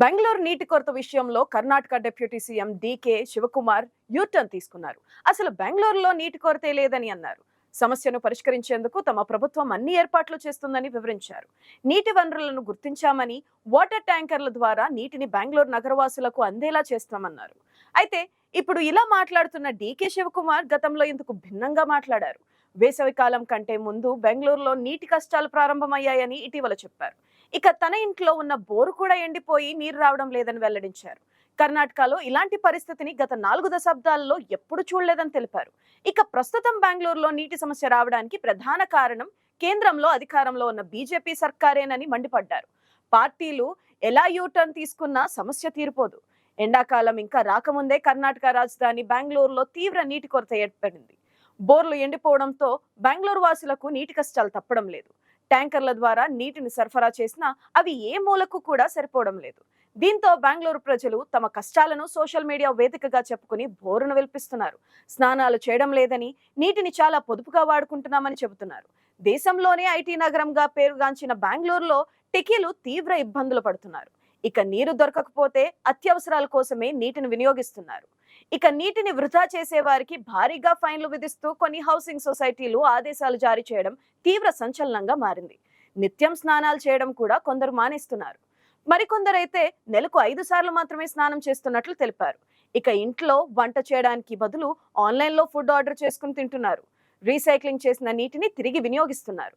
బెంగళూరు నీటి కొరత విషయంలో Karnataka deputy CM DK Shivakumar U turn తీసుకున్నారు. అసలు బెంగళూరులో నీటి కొరతే లేదని అన్నారు. సమస్యను పరిష్కరించేందుకు తమ ప్రభుత్వం అన్ని ఏర్పాట్లు చేస్తుందని వివరించారు. నీటి వనరులను గుర్తించామని వాటర్ ట్యాంకర్ల ద్వారా నీటిని బెంగళూరు నగరవాసులకు అందేలా చేస్తామన్నారు. అయితే ఇప్పుడు ఇలా మాట్లాడుతున్న డీకే శివకుమార్ గతంలో ఇందుకు భిన్నంగా మాట్లాడారు. వేసవికాలం కంటే ముందు బెంగళూరులో నీటి కష్టాలు ప్రారంభమయ్యాయని ఇటీవల చెప్పారు. ఇక తన ఇంట్లో ఉన్న బోరు కూడా ఎండిపోయి నీరు రావడం లేదని వెల్లడించారు. కర్ణాటకలో ఇలాంటి పరిస్థితిని గత నాలుగు దశాబ్దాలలో ఎప్పుడు చూడలేదని తెలిపారు. ఇక ప్రస్తుతం బెంగళూరులో నీటి సమస్య రావడానికి ప్రధాన కారణం కేంద్రంలో అధికారంలో ఉన్న బీజేపీ సర్కారేనని మండిపడ్డారు. పార్టీలు ఎలా యూటర్న్ తీసుకున్నా సమస్య తీరిపోదు. ఎండాకాలం ఇంకా రాకముందే కర్ణాటక రాజధాని బెంగళూరులో తీవ్ర నీటి కొరత ఏర్పడింది. బోర్లు ఎండిపోవడంతో బెంగళూరు వాసులకు నీటి కష్టాలు తప్పడం లేదు. ట్యాంకర్ల ద్వారా నీటిని సరఫరా చేసినా అవి ఏ మూలకు కూడా సరిపోవడం లేదు. దీంతో బెంగళూరు ప్రజలు తమ కష్టాలను సోషల్ మీడియా వేదికగా చెప్పుకుని బోరును వెల్పిస్తున్నారు. స్నానాలు చేయడం లేదని నీటిని చాలా పొదుపుగా వాడుకుంటున్నామని చెబుతున్నారు. దేశంలోనే ఐటీ నగరంగా పేరుగాంచిన బెంగళూరులో టెకీలు తీవ్ర ఇబ్బందులు పడుతున్నారు. ఇక నీరు దొరకకపోతే అత్యవసరాల కోసమే నీటిని వినియోగిస్తున్నారు. ఇక నీటిని వృధా చేసే వారికి భారీగా ఫైన్లు విధిస్తూ కొన్ని హౌసింగ్ సొసైటీలు ఆదేశాలు జారీ చేయడం తీవ్ర సంచలనంగా మారింది. నిత్యం స్నానాలు చేయడం కూడా కొందరు మానేస్తున్నారు. మరికొందరైతే నెలకు ఐదు సార్లు మాత్రమే స్నానం చేస్తున్నట్లు తెలిపారు. ఇక ఇంట్లో వంట చేయడానికి బదులు ఆన్లైన్లో ఫుడ్ ఆర్డర్ చేసుకుని తింటున్నారు. రీసైక్లింగ్ చేసిన నీటిని తిరిగి వినియోగిస్తున్నారు.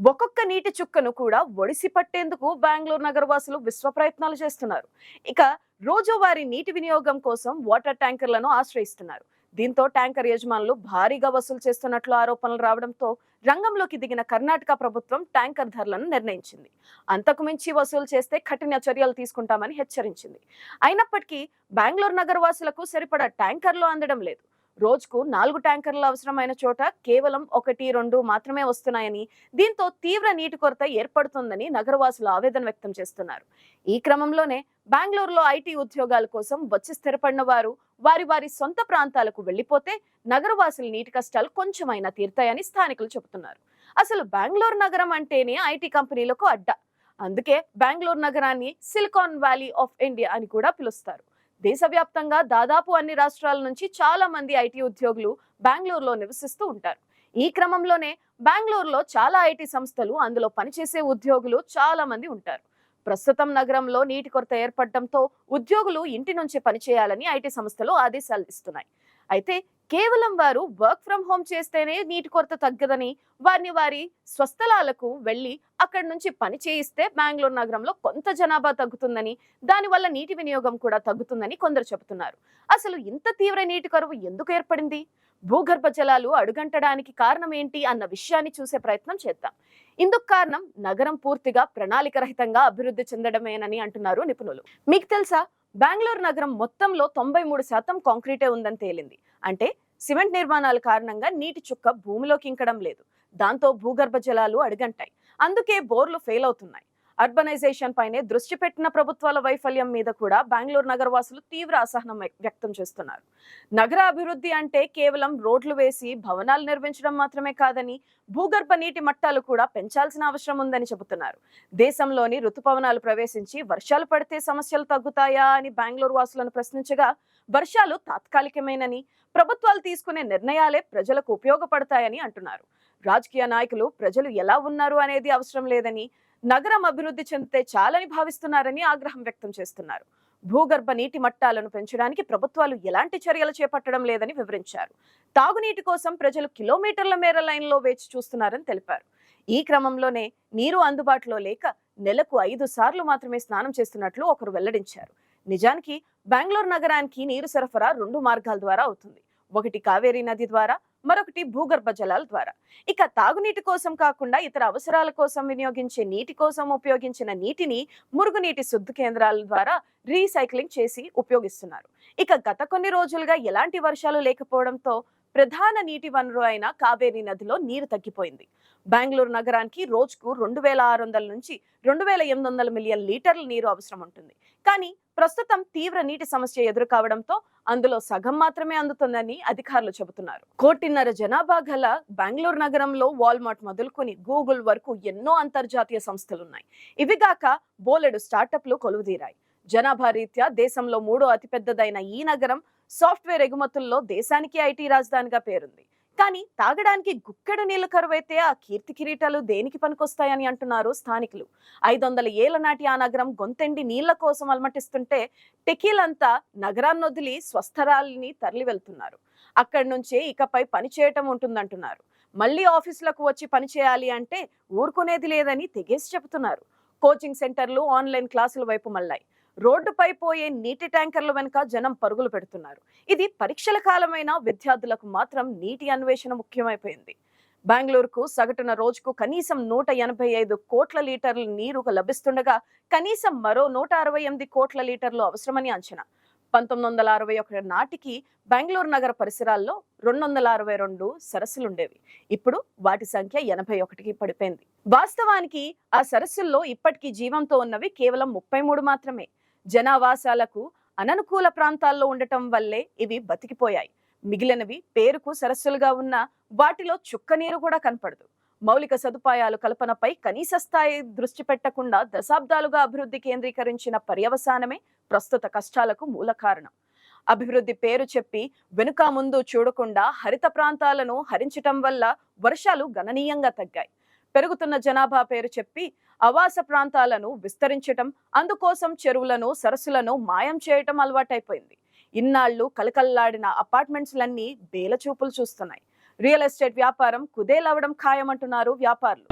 ఒక్కొక్క నీటి చుక్కను కూడా ఒడిసి పట్టేందుకు బెంగళూరు నగరవాసులు విశ్వ ప్రయత్నాలు చేస్తున్నారు. ఇక రోజువారీ నీటి వినియోగం కోసం వాటర్ ట్యాంకర్లను ఆశ్రయిస్తున్నారు. దీంతో ట్యాంకర్ యజమానులు భారీగా వసూలు చేస్తున్నట్లు ఆరోపణలు రావడంతో రంగంలోకి దిగిన కర్ణాటక ప్రభుత్వం ట్యాంకర్ ధరలను నిర్ణయించింది. అంతకు మించి వసూలు చేస్తే కఠిన చర్యలు తీసుకుంటామని హెచ్చరించింది. అయినప్పటికీ బెంగళూరు నగరవాసులకు సరిపడా ట్యాంకర్లు అందడం లేదు. రోజుకు నాలుగు ట్యాంకర్లు అవసరమైన చోట కేవలం ఒకటి రెండు మాత్రమే వస్తున్నాయని దీంతో తీవ్ర నీటి కొరత ఏర్పడుతుందని నగరవాసులు ఆవేదన వ్యక్తం చేస్తున్నారు. ఈ క్రమంలోనే బెంగళూరులో ఐటీ ఉద్యోగాల కోసం వచ్చి స్థిరపడిన వారు వారి వారి సొంత ప్రాంతాలకు వెళ్ళిపోతే నగరవాసుల నీటి కష్టాలు కొంచెమైనా తీరుతాయని స్థానికులు చెబుతున్నారు. అసలు బెంగళూరు నగరం అంటేనే ఐటీ కంపెనీలకు అడ్డ. అందుకే బెంగళూరు నగరాన్ని సిలికాన్ వ్యాలీ ఆఫ్ ఇండియా అని కూడా పిలుస్తారు. దేశవ్యాప్తంగా దాదాపు అన్ని రాష్ట్రాల నుంచి చాలా మంది ఐటీ ఉద్యోగులు బెంగళూరులో నివసిస్తూ ఉంటారు. ఈ క్రమంలోనే బెంగళూరులో చాలా ఐటీ సంస్థలు అందులో పనిచేసే ఉద్యోగులు చాలా మంది ఉంటారు. ప్రస్తుతం నగరంలో నీటి కొరత ఏర్పడటంతో ఉద్యోగులు ఇంటి నుంచే పనిచేయాలని ఐటీ సంస్థలు ఆదేశాలు ఇస్తున్నాయి. అయితే కేవలం వారు వర్క్ ఫ్రం హోమ్ చేస్తేనే నీటి కొరత తగ్గదని వారిని వారి స్వస్థలాలకు వెళ్ళి అక్కడి నుంచి పని చేయిస్తే బెంగళూరు నగరంలో కొంత జనాభా తగ్గుతుందని దానివల్ల నీటి వినియోగం కూడా తగ్గుతుందని కొందరు చెబుతున్నారు. అసలు ఇంత తీవ్ర నీటి కరువు ఎందుకు ఏర్పడింది? భూగర్భ జలాలు అడుగంటడానికి కారణం ఏంటి అన్న విషయాన్ని చూసే ప్రయత్నం చేద్దాం. ఇందుకు కారణం నగరం పూర్తిగా ప్రణాళిక రహితంగా అభివృద్ధి చెందడమేనని అంటున్నారు నిపుణులు. మీకు తెలుసా? బెంగళూరు నగరం మొత్తంలో తొంభై మూడు శాతం కాంక్రీటే ఉందని తేలింది. అంటే సిమెంట్ నిర్మాణాల కారణంగా నీటి చుక్క భూమిలోకి ఇంకడం లేదు. దాంతో భూగర్భ జలాలు అడుగంటాయి. అందుకే బోర్లు ఫెయిల్ అవుతున్నాయి. అర్బనైజేషన్ పైనే దృష్టి పెట్టిన ప్రభుత్వాల వైఫల్యం మీద కూడా బెంగళూరు నగరవాసులు తీవ్ర అసహనం వ్యక్తం చేస్తున్నారు. నగర అభివృద్ధి అంటే కేవలం రోడ్లు వేసి భవనాలు నిర్మించడం మాత్రమే కాదని భూగర్భ నీటి మట్టాలు కూడా పెంచాల్సిన అవసరం ఉందని చెబుతున్నారు. దేశంలోని ఋతుపవనాలు ప్రవేశించి వర్షాలు పడితే సమస్యలు తగ్గుతాయా అని బెంగళూరు వాసులను ప్రశ్నించగా వర్షాలు తాత్కాలికమేనని ప్రభుత్వాలు తీసుకునే నిర్ణయాలే ప్రజలకు ఉపయోగపడతాయని అంటున్నారు. రాజకీయ నాయకులు ప్రజలు ఎలా ఉన్నారు అనేది అవసరం లేదని నగరం అభివృద్ధి చెందితే చాలని భావిస్తున్నారని ఆగ్రహం వ్యక్తం చేస్తున్నారు. భూగర్భ నీటి మట్టాలను పెంచడానికి ప్రభుత్వాలు ఎలాంటి చర్యలు చేపట్టడం లేదని వివరించారు. తాగునీటి కోసం ప్రజలు కిలోమీటర్ల మేర లైన్లో వేచి చూస్తున్నారని తెలిపారు. ఈ క్రమంలోనే నీరు అందుబాటులో లేక నెలకు ఐదు సార్లు మాత్రమే స్నానం చేస్తున్నట్లు ఒకరు వెల్లడించారు. నిజానికి బెంగళూరు నగరానికి నీరు సరఫరా రెండు మార్గాల ద్వారా అవుతుంది. ఒకటి కావేరీ నది ద్వారా మరొకటి భూగర్భ జలాల ద్వారా. ఇక తాగునీటి కోసం కాకుండా ఇతర అవసరాల కోసం వినియోగించే నీటి కోసం ఉపయోగించిన నీటిని మురుగునీటి శుద్ధి కేంద్రాల ద్వారా రీసైక్లింగ్ చేసి ఉపయోగిస్తున్నారు. ఇక గత కొన్ని రోజులుగా ఎలాంటి వర్షాలు లేకపోవడంతో ప్రధాన నీటి వనరు అయిన కావేరీ నదిలో నీరు తగ్గిపోయింది. బెంగళూరు నగరానికి రోజుకు రెండు వేల ఆరు వందల నుంచి రెండు వేల ఎనిమిది వందల మిలియన్ లీటర్ల నీరు అవసరం ఉంటుంది. కానీ ప్రస్తుతం తీవ్ర నీటి సమస్య ఎదురు కావడంతో అందులో సగం మాత్రమే అందుతుందని అధికారులు చెబుతున్నారు. కోటిన్నర జనాభా గల బెంగళూరు నగరంలో వాల్మార్ట్ మొదలుకొని గూగుల్ వరకు ఎన్నో అంతర్జాతీయ సంస్థలున్నాయి. ఇవిగాక బోలెడు స్టార్టప్లు కొలువుదీరాయి. జనాభా రీత్యా దేశంలో మూడో అతిపెద్దదైన ఈ నగరం సాఫ్ట్వేర్ ఎగుమతుల్లో దేశానికి ఐటీ రాజధానిగా పేరుంది. కానీ తాగడానికి గుక్కెడు నీళ్ళు కరువైతే ఆ కీర్తి కిరీటాలు దేనికి పనికొస్తాయని అంటున్నారు స్థానికులు. ఐదు వందల ఏళ్ళ నాటి ఆ నగరం గొంతెండి నీళ్ళ కోసం అలమటిస్తుంటే టెకీలంతా నగరాన్ని వదిలి స్వస్థరాల్ని తరలి వెళ్తున్నారు. అక్కడి నుంచే ఇకపై పని చేయటం ఉంటుందంటున్నారు. మళ్ళీ ఆఫీసులకు వచ్చి పని చేయాలి అంటే ఊరుకునేది లేదని తెగేసి చెబుతున్నారు. కోచింగ్ సెంటర్లు ఆన్లైన్ క్లాసుల వైపు మళ్ళాయి. రోడ్డుపై పోయే నీటి ట్యాంకర్ల వెనుక జనం పరుగులు పెడుతున్నారు. ఇది పరీక్షల కాలమైన విద్యార్థులకు మాత్రం నీటి అన్వేషణ ముఖ్యమైపోయింది. బెంగళూరుకు సగటున రోజుకు కనీసం నూట ఎనభై ఐదు కోట్ల లీటర్ల నీరు లభిస్తుండగా కనీసం మరో నూట అరవై ఎనిమిది కోట్ల లీటర్లు అవసరమని అంచనా. పంతొమ్మిది వందల అరవై ఒకటి నాటికి బెంగళూరు నగర పరిసరాల్లో రెండు వందల అరవై రెండు సరస్సులుండేవి. ఇప్పుడు వాటి సంఖ్య ఎనభై ఒకటికి పడిపోయింది. వాస్తవానికి ఆ సరస్సుల్లో ఇప్పటికీ జీవంతో ఉన్నవి కేవలం ముప్పై మూడు మాత్రమే. జనావాసాలకు అననుకూల ప్రాంతాల్లో ఉండటం వల్లే ఇవి బతికిపోయాయి. మిగిలినవి పేరుకు సరస్సులుగా ఉన్న వాటిలో చుక్క నీరు కూడా కనపడదు. మౌలిక సదుపాయాలు కల్పనపై కనీస స్థాయి దృష్టి పెట్టకుండా దశాబ్దాలుగా అభివృద్ధి కేంద్రీకరించిన పర్యవసానమే ప్రస్తుత కష్టాలకు మూల కారణం. అభివృద్ధి పేరు చెప్పి వెనుక ముందు చూడకుండా హరిత ప్రాంతాలను హరించటం వల్ల వర్షాలు గణనీయంగా తగ్గాయి. పెరుగుతున్న జనాభా పేరు చెప్పి ఆవాస ప్రాంతాలను విస్తరించటం అందుకోసం చెరువులను సరస్సులను మాయం చేయటం అలవాటైపోయింది. ఇన్నాళ్ళు కలకల్లాడిన అపార్ట్మెంట్స్లన్నీ బేలచూపులు చూస్తున్నాయి. రియల్ ఎస్టేట్ వ్యాపారం కుదేలవడం ఖాయమంటున్నారు వ్యాపారులు.